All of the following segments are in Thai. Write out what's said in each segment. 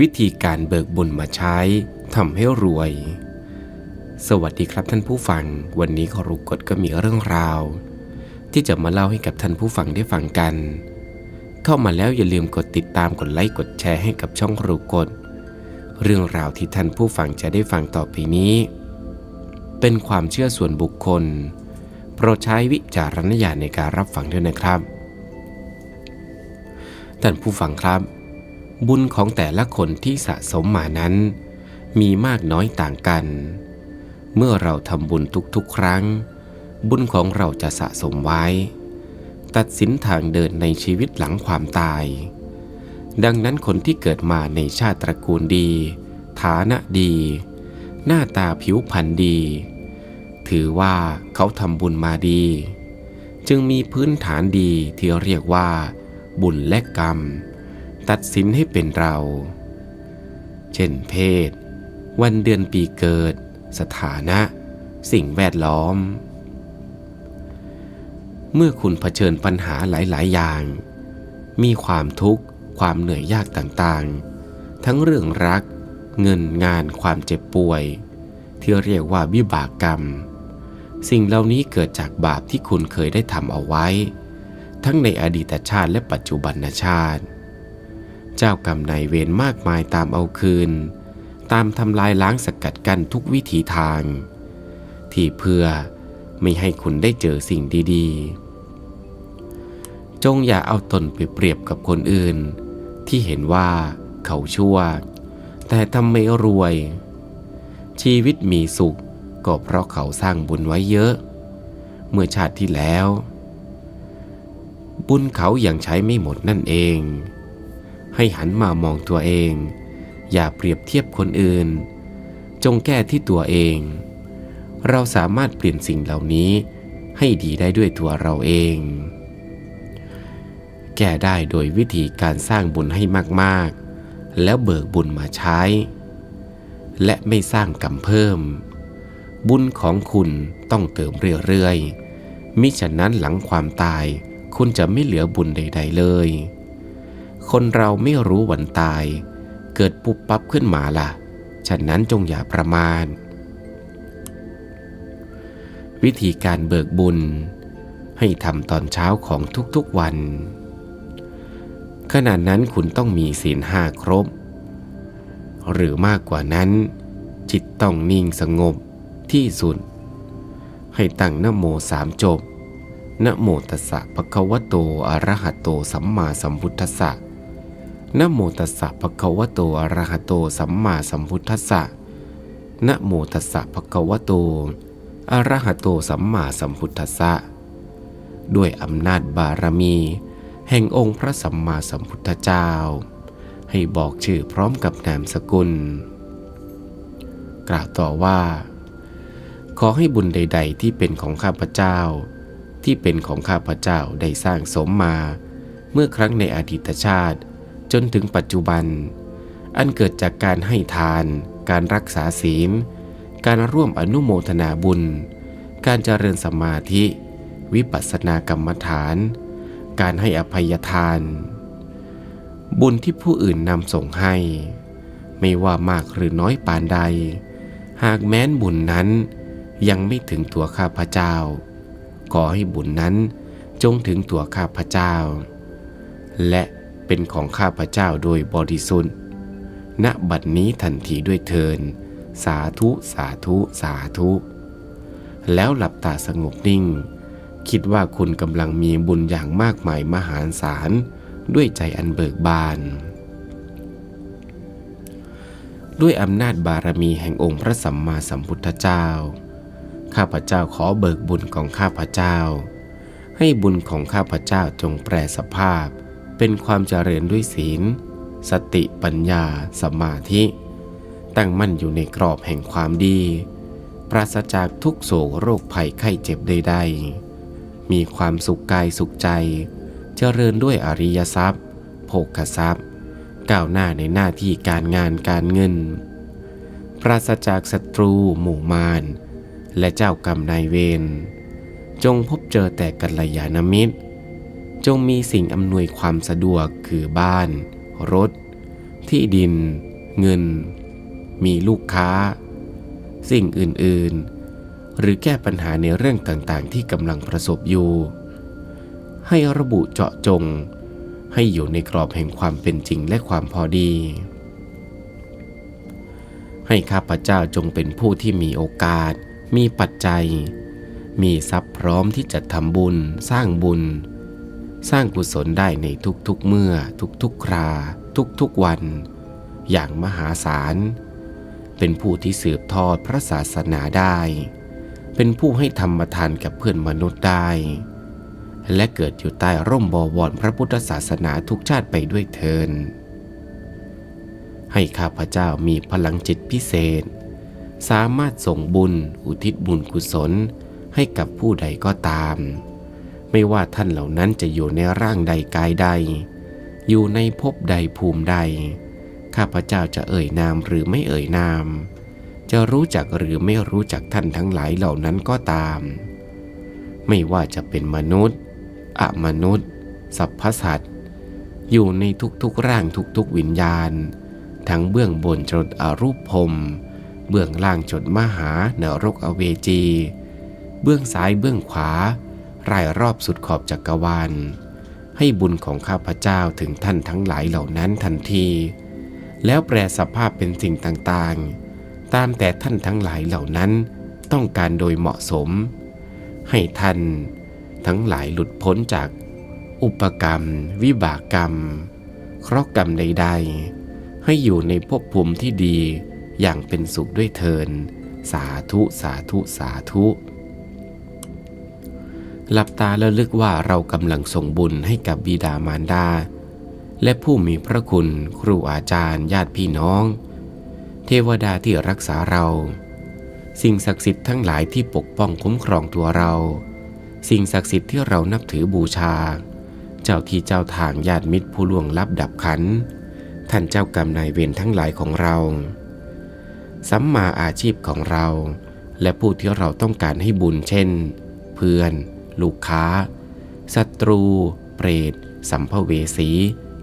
วิธีการเบิกบุญมาใช้ทำให้รวย สวัสดีครับท่านผู้ฟัง วันนี้ครูกฎก็มีเรื่องราว ที่จะมาเล่าให้กับท่านผู้ฟังได้ฟังกัน เข้ามาแล้วอย่าลืมกดติดตามกดไลค์กดแชร์ให้กับช่องครูกฎเรื่องราวที่ท่านผู้ฟังจะได้ฟังต่อไปนี้ เป็นความเชื่อส่วนบุคคล โปรดใช้วิจารณญาณในการรับฟังด้วยนะครับ ท่านผู้ฟังครับ บุญของแต่ละคนที่สะสมมานั้น มีมากน้อยต่างกัน เมื่อเราทำบุญทุกๆ ครั้ง บุญของเราจะสะสมไว้ ตัดสินทางเดินในชีวิตหลังความตาย ดังนั้นคนที่เกิดมาในชาติตระกูลดี ฐานะดี หน้าตาผิวพรรณดี ถือว่าเขาทำบุญมาดี จึงมีพื้นฐานดีที่เรียกว่า บุญและกรรม ตัดสินให้เป็นเรา เช่นเพศ วันเดือนปีเกิด สถานะ สิ่งแวดล้อม เมื่อคุณเผชิญปัญหาหลาย ๆ อย่าง มีความทุกข์ ความเหนื่อยยากต่าง ๆ ทั้งเรื่องรัก เงินงานความเจ็บป่วย ที่เรียกว่าวิบากกรรม สิ่งเหล่านี้เกิดจากบาปที่คุณเคยได้ทำเอาไว้ ทั้งในอดีตชาติและปัจจุบันชาติ เจ้ากรรมนายเวรมากมายตามเอาคืน ตามทำลายล้างสกัดกั้นทุกวิถีทาง ที่เพื่อไม่ให้คุณได้เจอสิ่งดีๆ จงอย่าเอาตนไปเปรียบกับคนอื่น ที่เห็นว่าเขาชั่ว แต่ทำไม่รวย ชีวิตมีสุขก็เพราะเขาสร้างบุญไว้เยอะ เมื่อชาติที่แล้ว บุญเขาอยัางใช้ไม่หมดนั่นเอง ให้หันมามองตัวเอง อย่าเปรียบเทียบคนอื่น จงแก้ที่ตัวเอง เราสามารถเปลี่ยนสิ่งเหล่านี้ให้ดีได้ด้วยตัวเราเอง แก้ได้โดยวิธีการสร้างบุญให้มากๆ แล้วเบิกบุญมาใช้ และไม่สร้างกรรมเพิ่ม บุญของคุณต้องเติมเรื่อยๆมิฉะนั้นหลังความตายคุณจะไม่เหลือบุญใด ๆ เลย คนเราไม่รู้วันตาย เกิดปุบปับขึ้นมาล่ะ ฉะนั้นจงอย่าประมาทวิธีการเบิกบุญ ให้ทำตอนเช้าของทุกๆวัน ขณะนั้นคุณต้องมีศีลห้าครบ หรือมากกว่านั้น จิตต้องนิ่งสงบที่สุด ให้ตั้งนโมสามจบนโมตัสสะภะคะวะโตอะระหะโตสัมมาสัมพุทธัสสะ นะโมตัสสะภะคะวะโตอะระหะโตสัมมาสัมพุทธัสสะนะโมตัสสะภะคะวะโตอะระหะโตสัมมาสัมพุทธัสสะด้วยอำนาจบารมี แห่งองค์พระสัมมาสัมพุทธเจ้า ให้บอกชื่อพร้อมกับนามสกุล กล่าวต่อว่า ขอให้บุญใด ๆ ที่เป็นของข้าพเจ้า ที่เป็นของข้าพเจ้าได้สร้างสมมา เมื่อครั้งในอดีตชาติ จนถึงปัจจุบัน อันเกิดจากการให้ทาน การรักษาศีล การร่วมอนุโมทนาบุญ การเจริญสมาธิ วิปัสสนากรรมฐาน การให้อภัยทาน บุญที่ผู้อื่นนำส่งให้ ไม่ว่ามากหรือน้อยปานใด หากแม้นบุญนั้นยังไม่ถึงตัวข้าพเจ้า ขอให้บุญนั้นจงถึงตัวข้าพเจ้า และ เป็นของข้าพเจ้าโดยบริสุทธิ์ ณ บัดนี้ทันทีด้วยเทิน สาธุสาธุสาธุ แล้วหลับตาสงบนิ่ง คิดว่าคุณกำลังมีบุญอย่างมากมายมหาศาลด้วยใจอันเบิกบาน ด้วยอำนาจบารมีแห่งองค์พระสัมมาสัมพุทธเจ้า ข้าพเจ้าขอเบิกบุญของข้าพเจ้า ให้บุญของข้าพเจ้าจงแปรสภาพ เป็นความเจริญด้วยศีล สติปัญญาสมาธิ ตั้งมั่นอยู่ในกรอบแห่งความดี ปราศจากทุกโศกโรคภัยไข้เจ็บใดๆ มีความสุขกายสุขใจ เจริญด้วยอริยทรัพย์โภคทรัพย์ ก้าวหน้าในหน้าที่การงานการเงิน ปราศจากศัตรู หมู่มาร และเจ้ากรรมนายเวรจงพบเจอแต่กัลยาณมิตร จงมีสิ่งอำนวยความสะดวกคือบ้าน รถ ที่ดิน เงิน มีลูกค้า สิ่งอื่นๆ หรือแก้ปัญหาในเรื่องต่างๆ ที่กำลังประสบอยู่ ให้ระบุเจาะจง ให้อยู่ในกรอบแห่งความเป็นจริงและความพอดี ให้ข้าพเจ้าจงเป็นผู้ที่มีโอกาส มีปัจจัย มีทรัพย์พร้อมที่จะทำบุญ สร้างบุญ สร้างกุศลได้ในทุกๆเมื่อ ทุกๆครา ทุกๆวัน อย่างมหาศาล เป็นผู้ที่สืบทอดพระศาสนาได้ เป็นผู้ให้ธรรมทานกับเพื่อนมนุษย์ได้ และเกิดอยู่ใต้ร่มบวรพระพุทธศาสนาทุกชาติไปด้วยเทินให้ข้าพเจ้ามีพลังจิตพิเศษ สามารถส่งบุญอุทิศบุญกุศลให้กับผู้ใดก็ตาม ไม่ว่าท่านเหล่านั้นจะอยู่ในร่างใดกายใด อยู่ในภพใดภูมิใด ข้าพเจ้าจะเอ่ยนามหรือไม่เอ่ยนาม จะรู้จักหรือไม่รู้จักท่านทั้งหลายเหล่านั้นก็ตาม ไม่ว่าจะเป็นมนุษย์อมนุษย์ สัพพสัตว์อยู่ในทุกๆร่างทุกๆวิญญาณ ทั้งเบื้องบนจดอรูปพรมเบื้องล่างจดมหานรกอเวจี เบื้องซ้ายเบื้องขวา รายรอบสุดขอบจักรวาล ให้บุญของข้าพเจ้าถึงท่านทั้งหลายเหล่านั้นทันที แล้วแปลสภาพเป็นสิ่งต่างๆ ตามแต่ท่านทั้งหลายเหล่านั้นต้องการโดยเหมาะสม ให้ท่านทั้งหลายหลุดพ้นจากอุปกรรม วิบากกรรม เคราะห์กรรมใด ๆ ให้อยู่ในภพภูมิที่ดีอย่างเป็นสุขด้วยเทิน สาธุสาธุสาธุ หลับตาแล้วลึกว่าเรากำลังส่งบุญให้กับบิดามารดา และผู้มีพระคุณครูอาจารย์ญาติพี่น้อง เทวดาที่รักษาเรา สิ่งศักดิ์สิทธิ์ทั้งหลายที่ปกป้องคุ้มครองตัวเรา สิ่งศักดิ์สิทธิ์ที่เรานับถือบูชา เจ้าที่เจ้าทางญาติมิตรผู้ล่วงลับดับขัน ท่านเจ้ากรรมนายเวรทั้งหลายของเรา สัมมาอาชีพของเรา และผู้ที่เราต้องการให้บุญเช่น เพื่อน ลูกค้า ศัตรู เปรต สัมภเวสี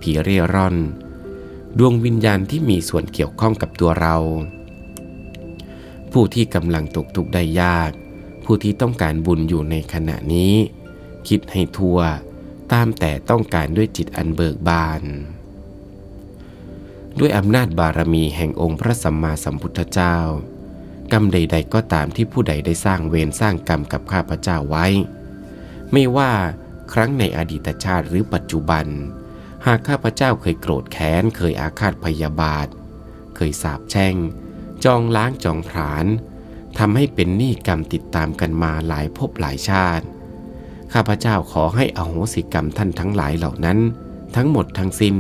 ผีเร่ร่อน ดวงวิญญาณที่มีส่วนเกี่ยวข้องกับตัวเรา ผู้ที่กำลังตกทุกข์ได้ยาก ผู้ที่ต้องการบุญอยู่ในขณะนี้ คิดให้ทั่ว ตามแต่ต้องการด้วยจิตอันเบิกบาน ด้วยอำนาจบารมีแห่งองค์พระสัมมาสัมพุทธเจ้ากรรมใด ๆ ก็ตามที่ผู้ใดได้สร้างเวรสร้างกรรมกับข้าพเจ้าไว้ ไม่ว่าครั้งในอดีตชาติหรือปัจจุบัน หากข้าพเจ้าเคยโกรธแค้น เคยอาฆาตพยาบาท เคยสาบแช่ง จองล้างจองผลาญทำให้เป็นหนี้กรรมติดตามกันมาหลายภพหลายชาติ ข้าพเจ้าขอให้อโหสิกรรมท่านทั้งหลายเหล่านั้น ทั้งหมดทั้งสิ้น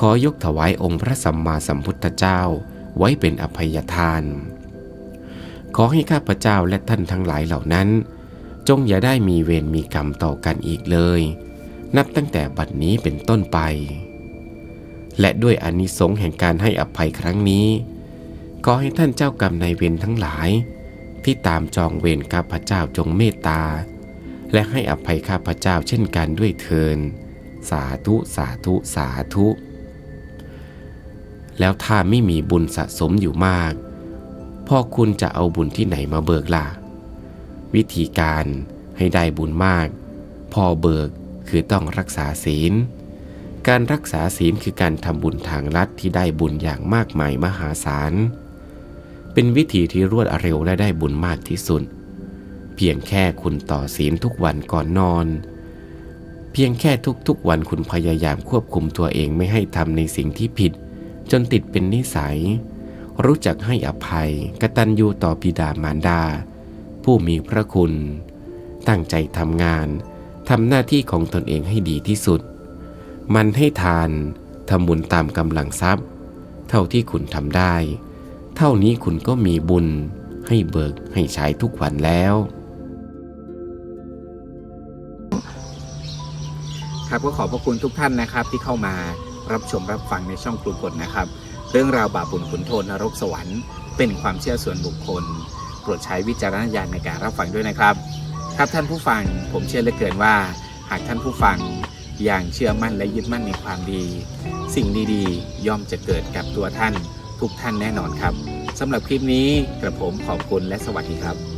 ขอยกถวายองค์พระสัมมาสัมพุทธเจ้าไว้เป็นอภัยทาน ขอให้ข้าพเจ้าและท่านทั้งหลายเหล่านั้น จงอย่าได้มีเวรมีกรรมต่อกันอีกเลย นับตั้งแต่บัดนี้เป็นต้นไป และด้วยอนิสงส์แห่งการให้อภัยครั้งนี้ขอให้ท่านเจ้ากรรมนายเวรทั้งหลาย ที่ตามจองเวรข้าพเจ้าจงเมตตา และให้อภัยข้าพเจ้าเช่นกันด้วยเทินสาธุสาธุสาธุ แล้วถ้าไม่มีบุญสะสมอยู่มาก พ่อคุณจะเอาบุญที่ไหนมาเบิกล่ะ วิธีการให้ได้บุญมาก พอเบิกคือต้องรักษาศีล การรักษาศีลคือการทำบุญทางลัดที่ได้บุญอย่างมากมายมหาศาล เป็นวิธีที่รวดเร็วและได้บุญมากที่สุด เพียงแค่คุณต่อศีลทุกวันก่อนนอน เพียงแค่ทุกๆวันคุณพยายามควบคุมตัวเองไม่ให้ทำในสิ่งที่ผิด จนติดเป็นนิสัย รู้จักให้อภัยกตัญญูต่อบิดามารดา ผู้มีพระคุณ ตั้งใจทำงานทำหน้าที่ของตนเองให้ดีที่สุด มันให้ทานทำบุญตามกำลังทรัพย์ เท่าที่คุณทำได้ เท่านี้คุณก็มีบุญ ให้เบิกให้ใช้ทุกวันแล้ว ครับก็ขอบพระคุณทุกท่านนะครับ ที่เข้ามารับชมรับฟังในช่องครูกฎนะครับ เรื่องราวบาปบุญขุนโทษนรกสวรรค์ เป็นความเชื่อส่วนบุคคล โปรดใช้วิจารณญาณในการรับฟังด้วยนะครับ ครับท่านผู้ฟังผมเชื่อเหลือเกินว่า หากท่านผู้ฟังอย่างเชื่อมั่นและยึดมั่นในความดี สิ่งดีๆ ย่อมจะเกิดกับตัวท่านทุกท่านแน่นอนครับสำหรับคลิปนี้กระผมขอบคุณและสวัสดีครับ